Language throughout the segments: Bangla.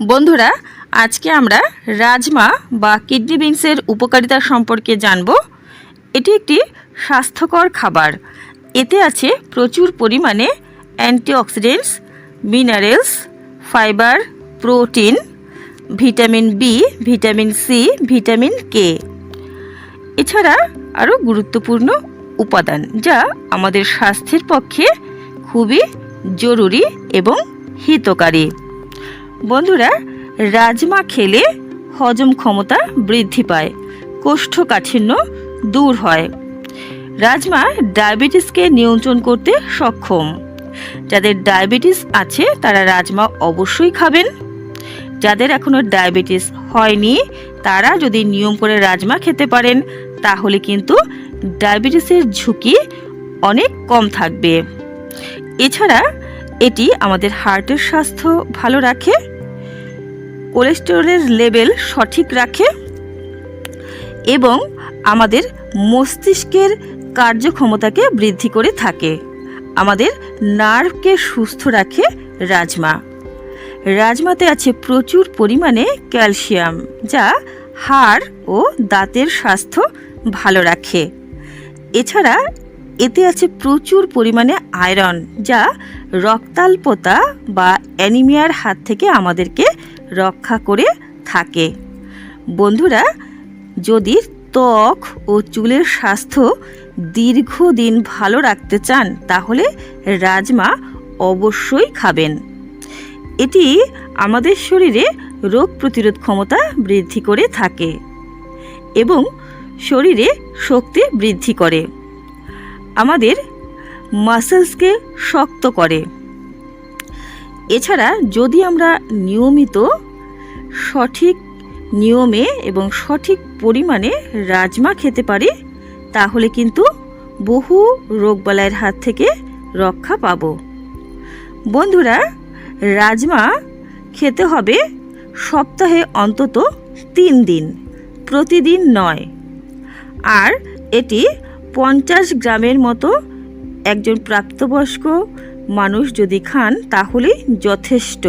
বন্ধুরা, আজকে আমরা রাজমা বা কিডনি বিনসের উপকারিতা সম্পর্কে জানব। এটি একটি স্বাস্থ্যকর খাবার। এতে আছে প্রচুর পরিমাণে antioxidants, minerals, fibre, protein, vitamin B vitamin C vitamin K এছাড়া আরও গুরুত্বপূর্ণ উপাদান যা আমাদের স্বাস্থ্যের পক্ষে খুবই জরুরি এবং হিতকারী। বন্ধুরা, রাজমা খেলে হজম ক্ষমতা বৃদ্ধি পায়, কোষ্ঠকাঠিন্য দূর হয়। রাজমা ডায়াবেটিসকে নিয়ন্ত্রণ করতে সক্ষম। যাদের ডায়াবেটিস আছে, তারা রাজমা অবশ্যই খাবেন। যাদের এখনও ডায়াবেটিস হয়নি, তারা যদি নিয়ম করে রাজমা খেতে পারেন, তাহলে কিন্তু ডায়াবেটিসের ঝুঁকি অনেক কম থাকবে। এছাড়া এটি আমাদের হার্টের স্বাস্থ্য ভালো রাখে, কোলেস্টেরলের লেভেল সঠিক রাখে এবং আমাদের মস্তিষ্কের কার্যক্ষমতাকে বৃদ্ধি করে থাকে। আমাদের নার্ভকে সুস্থ রাখে রাজমা। রাজমাতে আছে প্রচুর পরিমাণে ক্যালসিয়াম, যা হাড় ও দাঁতের স্বাস্থ্য ভালো রাখে। এছাড়া এতে আছে প্রচুর পরিমাণে আয়রন, যা রক্তাল্পতা বা অ্যানিমিয়ার হাত থেকে আমাদেরকে রক্ষা করে থাকে। বন্ধুরা, যদি ত্বক ও চুলের স্বাস্থ্য দীর্ঘদিন ভালো রাখতে চান, তাহলে রাজমা অবশ্যই খাবেন। এটি আমাদের শরীরে রোগ প্রতিরোধ ক্ষমতা বৃদ্ধি করে থাকে এবং শরীরে শক্তি বৃদ্ধি করে। আমাদের মাসেলসকে শক্ত করে। এছাড়া যদি আমরা নিয়মিত সঠিক নিয়মে এবং সঠিক পরিমাণে রাজমা খেতে পারি, তাহলে কিন্তু বহু রোগবালাইয়ের হাত থেকে রক্ষা পাব। বন্ধুরা, রাজমা খেতে হবে সপ্তাহে অন্তত তিন দিন, প্রতিদিন নয়। আর এটি পঞ্চাশ গ্রামের মতো একজন প্রাপ্তবয়স্ক মানুষ যদি খান, তাহলে যথেষ্ট।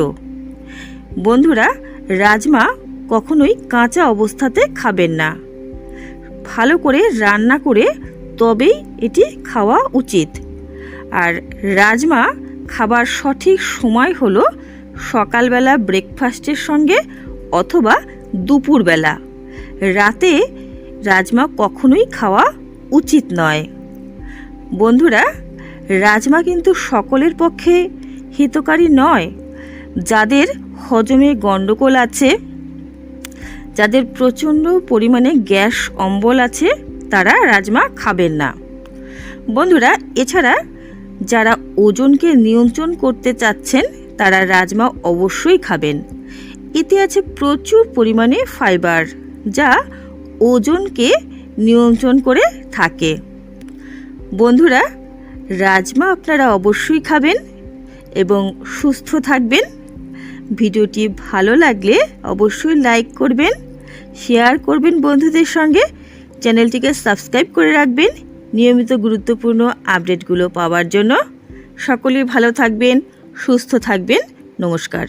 বন্ধুরা, রাজমা কখনোই কাঁচা অবস্থাতে খাবেন না। ভালো করে রান্না করে তবেই এটি খাওয়া উচিত। আর রাজমা খাবার সঠিক সময় হলো সকালবেলা ব্রেকফাস্টের সঙ্গে অথবা দুপুরবেলা। রাতে রাজমা কখনোই খাওয়া উচিত নয়। বন্ধুরা, রাজমা কিন্তু সকলের পক্ষে হিতকারী নয়। যাদের হজমে গণ্ডগোল আছে, যাদের প্রচণ্ড পরিমাণে গ্যাস অম্বল আছে, তারা রাজমা খাবেন না। বন্ধুরা, এছাড়া যারা ওজনকে নিয়ন্ত্রণ করতে চাচ্ছেন, তারা রাজমা অবশ্যই খাবেন। এতে আছে প্রচুর পরিমাণে ফাইবার, যা ওজনকে নিয়ন্ত্রণ করে থাকে। বন্ধুরা, রাজমা আপনারা অবশ্যই খাবেন এবং সুস্থ থাকবেন। ভিডিওটি ভালো লাগলে অবশ্যই লাইক করবেন, শেয়ার করবেন বন্ধুদের সঙ্গে। চ্যানেলটিকে সাবস্ক্রাইব করে রাখবেন, নিয়মিত গুরুত্বপূর্ণ আপডেটগুলো পাওয়ার জন্য। সকলেই ভালো থাকবেন, সুস্থ থাকবেন। নমস্কার।